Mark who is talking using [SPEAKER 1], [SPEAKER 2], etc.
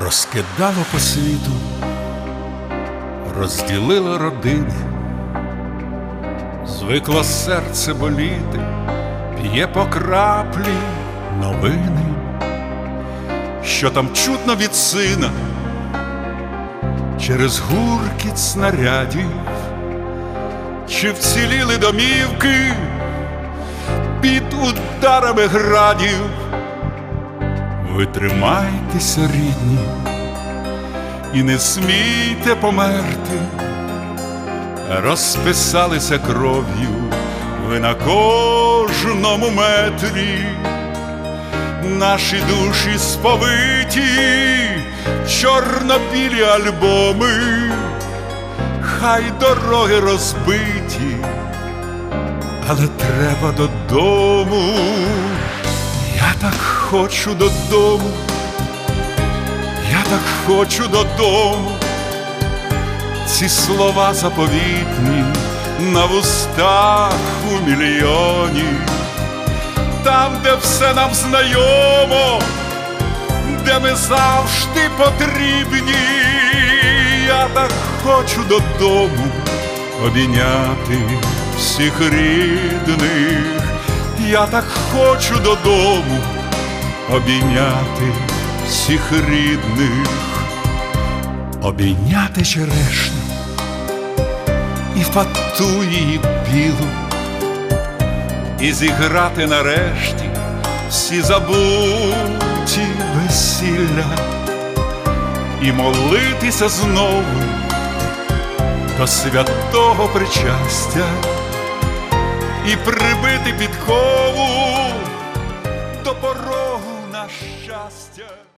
[SPEAKER 1] розкидало по світу, розділило родини, звикло серце боліти, п'є по краплі новини, що там чутно від сина через гуркіт снарядів, чи вціліли домівки під ударами градів. Ви тримайтеся, рідні, і не смійте померти, розписалися кров'ю ви на кожному метрі, наші душі сповиті, чорнобілі альбоми, хай дороги розбиті, але треба додому. Хочу додому, я так хочу додому, ці слова заповітні на вустах у мільйоні, там, де все нам знайомо, де ми завжди потрібні, я так хочу додому обійняти всіх рідних. Я так хочу додому обійняти всіх рідних, обійняти черешню і фату її білу, і зіграти нарешті всі забуті весілля, і молитися знову до святого причастя. І прибити підкову до порогу на щастя.